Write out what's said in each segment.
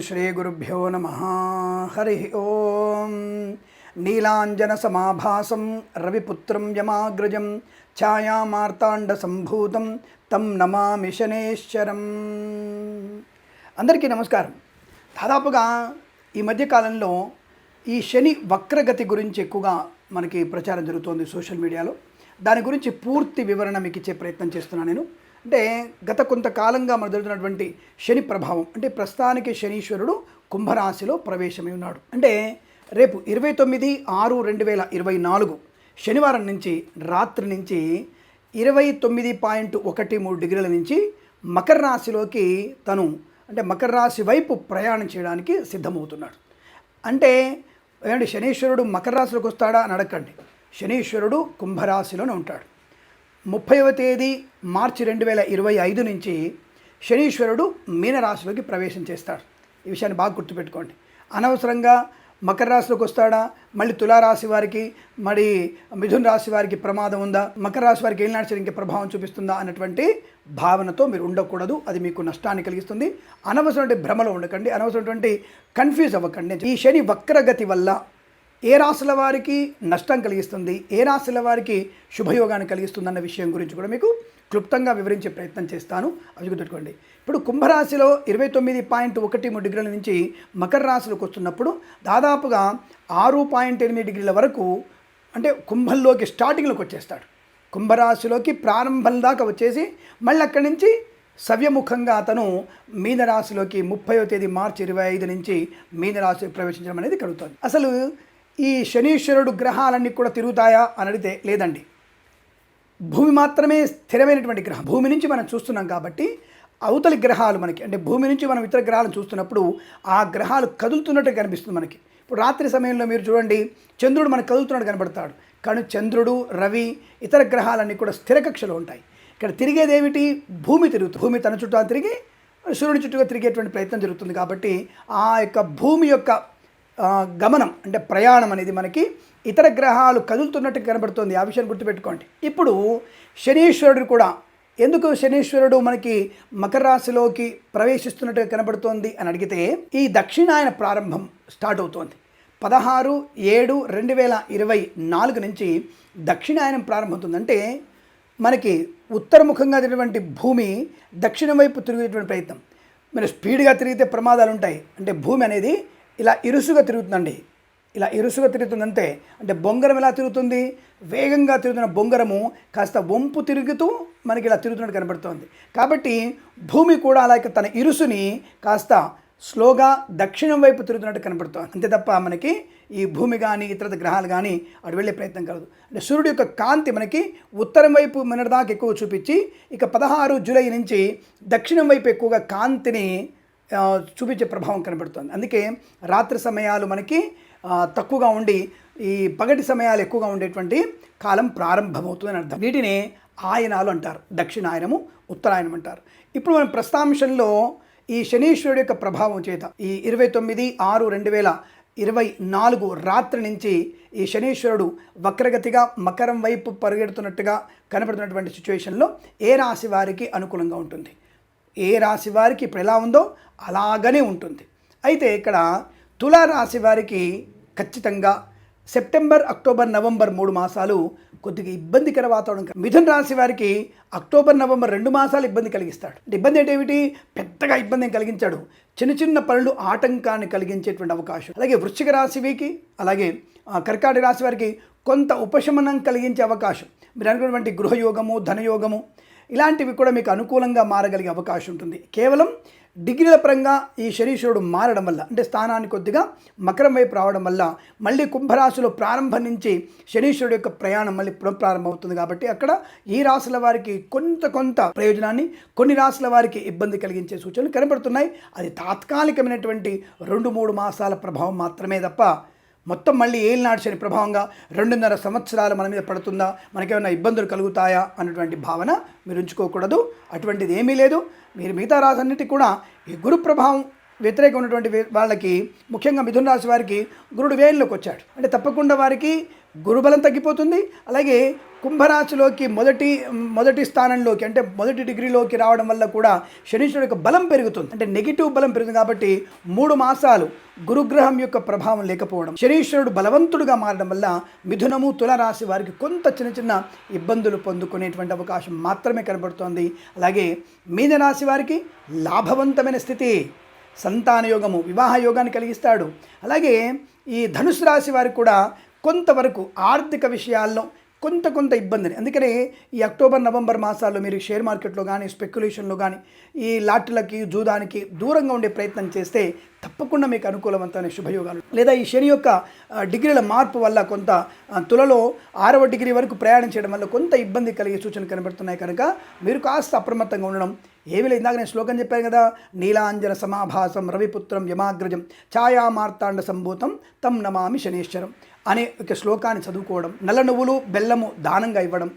శ్రీగురుభ్యో నమ హరి ఓం నీలాంజనసమాభాసం రవిపుత్రం యమాగ్రజం ఛాయామార్తాండసంభూతం తం నమామి శనేశ్వరం అందరికీ నమస్కారం. దాదాపుగా ఈ మధ్యకాలంలో ఈ శని వక్రగతి గురించి ఎక్కువగా మనకి ప్రచారం జరుగుతోంది సోషల్ మీడియాలో. దాని గురించి పూర్తి వివరణ మీకు ఇచ్చే ప్రయత్నం చేస్తున్నాను నేను. అంటే గత కొంతకాలంగా మన జరుగుతున్నటువంటి శని ప్రభావం అంటే ప్రస్తుతానికి శనీశ్వరుడు కుంభరాశిలో ప్రవేశమై ఉన్నాడు. అంటే రేపు ఇరవై తొమ్మిది ఆరు రెండు వేల ఇరవై నాలుగు శనివారం నుంచి రాత్రి నుంచి ఇరవై తొమ్మిది పాయింట్ ఒకటి మూడు డిగ్రీల నుంచి మకర రాశిలోకి తను అంటే మకర రాశి వైపు ప్రయాణం చేయడానికి సిద్ధమవుతున్నాడు. అంటే ఏమంటే శనీశ్వరుడు మకర రాశిలోకి వస్తాడా అని అడగండి శనీశ్వరుడు కుంభరాశిలోనే ఉంటాడు. ముప్పైవ తేదీ మార్చి రెండు వేల ఇరవై ఐదు నుంచి శనీశ్వరుడు మీనరాశిలోకి ప్రవేశం చేస్తాడు. ఈ విషయాన్ని బాగా గుర్తుపెట్టుకోండి. అనవసరంగా మకర రాశిలోకి వస్తాడా? మళ్ళీ తులారాశి వారికి మరి మిథున రాశి వారికి ప్రమాదం ఉందా? మకర రాశి వారికి ఏం నడిచిన ఇంకే ప్రభావం చూపిస్తుందా? అన్నటువంటి భావనతో మీరు ఉండకూడదు. అది మీకు నష్టాన్ని కలిగిస్తుంది. అనవసరమైన భ్రమలో ఉండకండి. అనవసరమైనటువంటి కన్ఫ్యూజ్ అవ్వకండి. ఈ శని వక్రగతి వల్ల ఏ రాశుల వారికి నష్టం కలిగిస్తుంది? ఏ రాశుల వారికి శుభయోగాన్ని కలిగిస్తుంది అన్న విషయం గురించి కూడా మీకు క్లుప్తంగా వివరించే ప్రయత్నం చేస్తాను. అవి గుర్తుపెట్టుకోండి. ఇప్పుడు కుంభరాశిలో ఇరవై తొమ్మిది పాయింట్ ఒకటి మూడు డిగ్రీల నుంచి మకర రాశిలోకి వస్తున్నప్పుడు దాదాపుగా ఆరు పాయింట్ ఎనిమిది డిగ్రీల వరకు అంటే కుంభంలోకి స్టార్టింగ్లోకి వచ్చేస్తాడు. కుంభరాశిలోకి ప్రారంభం దాకా వచ్చేసి మళ్ళీ అక్కడి నుంచి సవ్యముఖంగా అతను మీనరాశిలోకి ముప్పైవ తేదీ మార్చి ఇరవై ఐదు నుంచి మీనరాశి ప్రవేశించడం అనేది కలుగుతుంది. అసలు ఈ శనీశ్వరుడు గ్రహాలన్నీ కూడా తిరుగుతాయా అని అడిగితే లేదండి. భూమి మాత్రమే స్థిరమైనటువంటి గ్రహం. భూమి నుంచి మనం చూస్తున్నాం కాబట్టి అవతలి గ్రహాలు మనకి అంటే భూమి నుంచి మనం ఇతర గ్రహాలను చూస్తున్నప్పుడు ఆ గ్రహాలు కదులుతున్నట్టు కనిపిస్తుంది మనకి. ఇప్పుడు రాత్రి సమయంలో మీరు చూడండి చంద్రుడు మనకు కదులుతున్నట్టు కనబడతాడు. కానీ చంద్రుడు రవి ఇతర గ్రహాలన్నీ కూడా స్థిర కక్షలో ఉంటాయి. ఇక్కడ తిరిగేది ఏమిటి? భూమి తిరుగుతుంది భూమి తన చుట్టూ తిరిగి సూర్యుని చుట్టూగా తిరిగేటువంటి ప్రయత్నం జరుగుతుంది కాబట్టి ఆ యొక్క భూమి యొక్క గమనం అంటే ప్రయాణం అనేది మనకి ఇతర గ్రహాలు కదులుతున్నట్టు కనబడుతుంది. ఆ విషయాన్ని గుర్తుపెట్టుకోండి. ఇప్పుడు శనీశ్వరుడు కూడా ఎందుకు శనీశ్వరుడు మనకి మకర రాశిలోకి ప్రవేశిస్తున్నట్టుగా కనబడుతోంది అని అడిగితే ఈ దక్షిణాయన ప్రారంభం స్టార్ట్ అవుతోంది. పదహారు ఏడు రెండు వేల ఇరవై నాలుగు నుంచి దక్షిణాయనం ప్రారంభమవుతుంది. అంటే మనకి ఉత్తరముఖంగా తిరిగినటువంటి భూమి దక్షిణం వైపు తిరిగేటువంటి ప్రయత్నం. మరి స్పీడ్గా తిరిగితే ప్రమాదాలు ఉంటాయి అంటే భూమి అనేది ఇలా ఇరుసుగా తిరుగుతుందండి. ఇలా ఇరుసుగా తిరుగుతుందంటే అంటే బొంగరం ఎలా తిరుగుతుంది? వేగంగా తిరుగుతున్న బొంగరము కాస్త వంపు తిరుగుతూ మనకి ఇలా తిరుగుతున్నట్టు కనబడుతోంది. కాబట్టి భూమి కూడా అలాగే తన ఇరుసుని కాస్త స్లోగా దక్షిణం వైపు తిరుగుతున్నట్టు కనబడుతోంది. అంతే తప్ప మనకి ఈ భూమి కానీ ఇతర గ్రహాలు కానీ అటు వెళ్ళే ప్రయత్నం కలదు. అంటే సూర్యుడు యొక్క కాంతి మనకి ఉత్తరం వైపు మిన్నటిదాకా ఎక్కువ చూపించి ఇక పదహారు జూలై నుంచి దక్షిణం వైపు ఎక్కువగా కాంతిని చూపించే ప్రభావం కనబడుతుంది. అందుకే రాత్రి సమయాలు మనకి తక్కువగా ఉండి ఈ పగటి సమయాలు ఎక్కువగా ఉండేటువంటి కాలం ప్రారంభమవుతుందని అర్థం. వీటిని ఆయనాలు అంటారు. దక్షిణాయనము ఉత్తరాయనం అంటారు. ఇప్పుడు మనం ప్రస్తాంశంలో ఈ శనీశ్వరుడు యొక్క ప్రభావం చేత ఈ ఇరవై తొమ్మిది ఆరు రెండు వేల ఇరవై నాలుగు రాత్రి నుంచి ఈ శనీశ్వరుడు వక్రగతిగా మకరం వైపు పరిగెడుతున్నట్టుగా కనబడుతున్నటువంటి సిచ్యువేషన్లో ఏ రాశి వారికి అనుకూలంగా ఉంటుంది? ఏ రాశి వారికి ఇప్పుడు ఎలా ఉందో అలాగనే ఉంటుంది. అయితే ఇక్కడ తులా రాశి వారికి ఖచ్చితంగా సెప్టెంబర్ అక్టోబర్ నవంబర్ మూడు మాసాలు కొద్దిగా ఇబ్బందికర వాతావరణం మిథున్ రాశి వారికి అక్టోబర్ నవంబర్ రెండు మాసాలు ఇబ్బంది కలిగిస్తాడు. ఇబ్బంది అంటే ఏమిటి? పెద్దగా ఇబ్బంది కలిగించాడు. చిన్న చిన్న పనులు ఆటంకాన్ని కలిగించేటువంటి అవకాశం. అలాగే వృశ్చిక రాశివికి అలాగే కర్కాటక రాశి వారికి కొంత ఉపశమనం కలిగించే అవకాశం. మీరు అనుకున్నటువంటి గృహయోగము ధనయోగము ఇలాంటివి కూడా మీకు అనుకూలంగా మారగలిగే అవకాశం ఉంటుంది. కేవలం డిగ్రీల పరంగా ఈ శనీశ్వరుడు మారడం వల్ల అంటే స్థానాన్ని కొద్దిగా మకరం వైపు రావడం వల్ల మళ్ళీ కుంభరాశిలో ప్రారంభం నుంచి శనీశ్వరుడు యొక్క ప్రయాణం మళ్ళీ పునఃప్రారంభమవుతుంది కాబట్టి అక్కడ ఈ రాశుల వారికి కొంత కొంత ప్రయోజనాన్ని కొన్ని రాశుల వారికి ఇబ్బంది కలిగించే సూచనలు కనబడుతున్నాయి. అది తాత్కాలికమైనటువంటి రెండు మూడు మాసాల ప్రభావం మాత్రమే తప్ప మొత్తం మళ్ళీ ఏలినాడు శని ప్రభావంగా రెండున్నర సంవత్సరాలు మన మీద పడుతుందా? మనకేమైనా ఇబ్బందులు కలుగుతాయా? అన్నటువంటి భావన మీరు ఉంచుకోకూడదు. అటువంటిది ఏమీ లేదు. మీరు మిగతా రాశన్నిటికీ కూడా ఈ గురు ప్రభావం వ్యతిరేకం ఉన్నటువంటి వాళ్ళకి ముఖ్యంగా మిథున రాశి వారికి గురుడు వేయంలోకి వచ్చాడు. అంటే తప్పకుండా వారికి గురుబలం తగ్గిపోతుంది. అలాగే కుంభరాశిలోకి మొదటి మొదటి స్థానంలోకి అంటే మొదటి డిగ్రీలోకి రావడం వల్ల కూడా శనీశ్వరుడు యొక్క బలం పెరుగుతుంది. అంటే నెగిటివ్ బలం పెరుగుతుంది కాబట్టి మూడు మాసాలు గురుగ్రహం యొక్క ప్రభావం లేకపోవడం శనీశ్వరుడు బలవంతుడుగా మారడం వల్ల మిథునము తులరాశి వారికి కొంత చిన్న చిన్న ఇబ్బందులు పొందుకునేటువంటి అవకాశం మాత్రమే కనబడుతోంది. అలాగే మీనరాశి వారికి లాభవంతమైన స్థితి సంతాన యోగము వివాహ యోగాన్ని కలిగిస్తాడు. అలాగే ఈ ధనుసు రాశి వారికి కూడా కొంతవరకు ఆర్థిక విషయాల్లో కొంత కొంత ఇబ్బందిని. అందుకనే ఈ అక్టోబర్ నవంబర్ మాసాల్లో మీరు షేర్ మార్కెట్లో కానీ స్పెక్యులేషన్లో కానీ ఈ లాట్లకి జూదానికి దూరంగా ఉండే ప్రయత్నం చేస్తే తప్పకుండా మీకు అనుకూలవంతమైన శుభయోగాలు. లేదా ఈ శని యొక్క డిగ్రీల మార్పు వల్ల కొంత తులలో ఆరవ డిగ్రీ వరకు ప్రయాణం చేయడం వల్ల కొంత ఇబ్బంది కలిగే సూచనలు కనబడుతున్నాయి కనుక మీరు కాస్త అప్రమత్తంగా ఉండడం ఏమీ లేదు. ఇందాక నేను శ్లోకం చెప్పాను కదా నీలాంజన సమాభాసం రవిపుత్రం యమాగ్రజం ఛాయామార్తాండ సంభూతం తం నమామి శనీశ్వరం అనే ఒక శ్లోకాన్ని చదువుకోవడం నల్ల నువ్వులు బెల్లము దానంగా ఇవ్వడం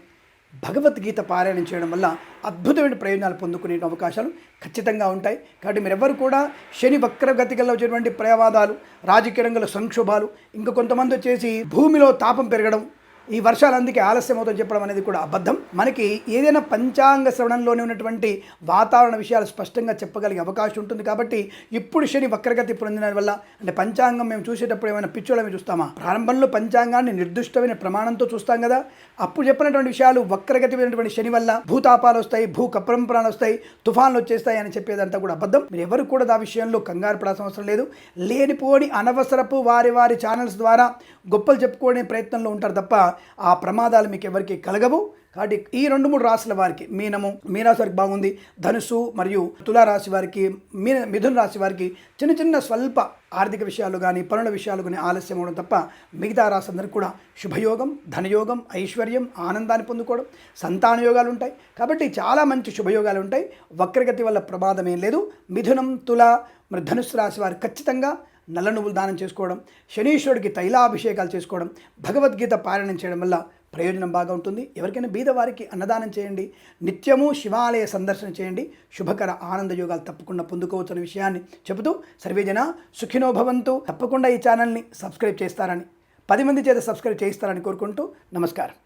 భగవద్గీత పారాయణం చేయడం వల్ల అద్భుతమైన ప్రయోజనాలు పొందుకునే అవకాశాలు ఖచ్చితంగా ఉంటాయి. కాబట్టి మీరెవ్వరు కూడా శని వక్రగతికల్లో వచ్చేటువంటి ప్రయవాదాలు రాజకీయ రంగంలో సంక్షోభాలు ఇంకా కొంతమంది వచ్చేసి భూమిలో తాపం పెరగడం ఈ వర్షాలు అందుకే ఆలస్యం అవుతుంది చెప్పడం అనేది కూడా అబద్ధం. మనకి ఏదైనా పంచాంగ శ్రవణంలోనే ఉన్నటువంటి వాతావరణ విషయాలు స్పష్టంగా చెప్పగలిగే అవకాశం ఉంటుంది కాబట్టి ఇప్పుడు శని వక్రగతి పొందిన వల్ల అంటే పంచాంగం మేము చూసేటప్పుడు ఏమైనా పిచ్చోళమే చూస్తామా? ప్రారంభంలో పంచాంగాన్ని నిర్దిష్టమైన ప్రమాణంతో చూస్తాం కదా. అప్పుడు చెప్పినటువంటి విషయాలు వక్రగతినటువంటి శని వల్ల భూతాపాలు వస్తాయి భూ కప్రంపరాలు వస్తాయి తుఫాన్లు వచ్చేస్తాయి అని చెప్పేదంతా కూడా అబద్ధం. మీరు ఎవరు కూడా ఆ విషయంలో కంగారు పడాల్సిన అవసరం లేదు. లేనిపోని అనవసరపు వారి వారి ఛానల్స్ ద్వారా గొప్పలు చెప్పుకునే ప్రయత్నంలో ఉంటారు తప్ప ఆ ప్రమాదాలు మీకు ఎవరికి కలగవు. కాబట్టి ఈ రెండు మూడు రాశుల వారికి మీనము మీనరాశి వారికి బాగుంది. ధనుసు మరియు తులారాశి వారికి మీన మిథున రాశి వారికి చిన్న చిన్న స్వల్ప ఆర్థిక విషయాలు కానీ పనుల విషయాలు కానీ ఆలస్యం అవడం తప్ప మిగతా రాశులందరికీ కూడా శుభయోగం ధనయోగం ఐశ్వర్యం ఆనందాన్ని పొందుకోవడం సంతాన యోగాలు ఉంటాయి. కాబట్టి చాలా మంచి శుభయోగాలు ఉంటాయి. వక్రగతి వల్ల ప్రమాదం ఏం లేదు. మిథునం తుల మరి ధనుసు రాశి వారు ఖచ్చితంగా నల్ల నువ్వులు దానం చేసుకోవడం శనీశ్వరుడికి తైలాభిషేకాలు చేసుకోవడం భగవద్గీత పారాయణం చేయడం వల్ల ప్రయోజనం బాగా ఉంటుంది. ఎవరికైనా బీదవారికి అన్నదానం చేయండి నిత్యము శివాలయ సందర్శన చేయండి. శుభకర ఆనంద యోగాలు తప్పకుండా పొందుకోవచ్చు అనే విషయాన్ని చెబుతూ సర్వేజన సుఖినో భవంతు. తప్పకుండా ఈ ఛానల్ని సబ్స్క్రైబ్ చేస్తారని పది మంది చేత సబ్స్క్రైబ్ చేయిస్తారని కోరుకుంటూ నమస్కారం.